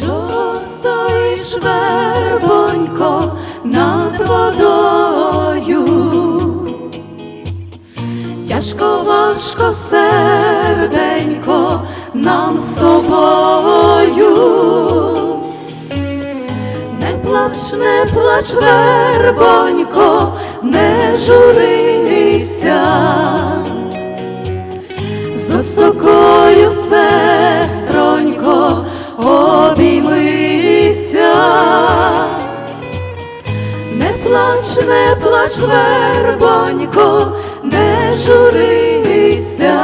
Чого стоїш, вербонько, над водою? Тяжко важко серденько нам з тобою. Не плач, не плач, вербонько, не журися. Плач, не плач, вербонько, не журися.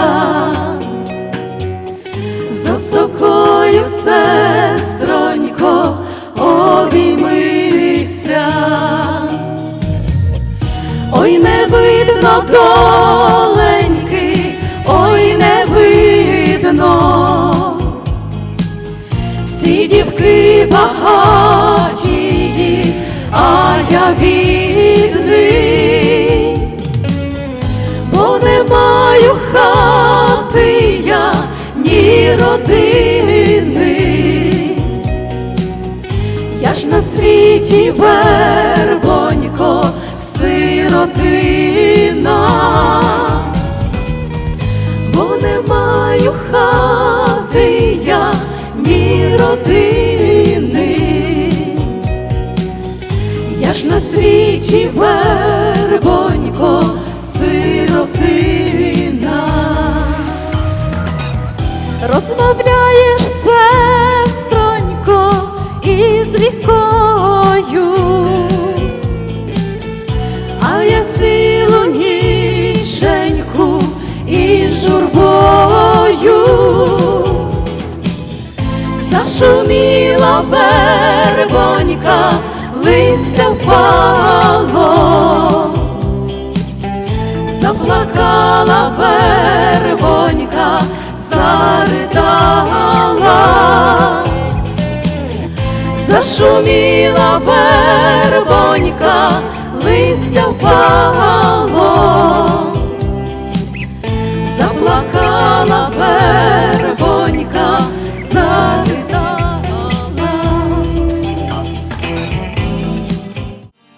З осокою, сестронько, обіймися. Ой, не видно доленьки, ой, не видно. Всі дівки багаті, бідний, бо не маю хати родини. Я ж на світі вербонько, сиротина, бо не маю хати світі вербонько, сиротина. Розмовляєш, сестронько, із рікою, а я цілу ніченьку із журбою. Зашуміла вербонька, листя впало, зашуміла вербонька, листя впало, заплакала вербонька,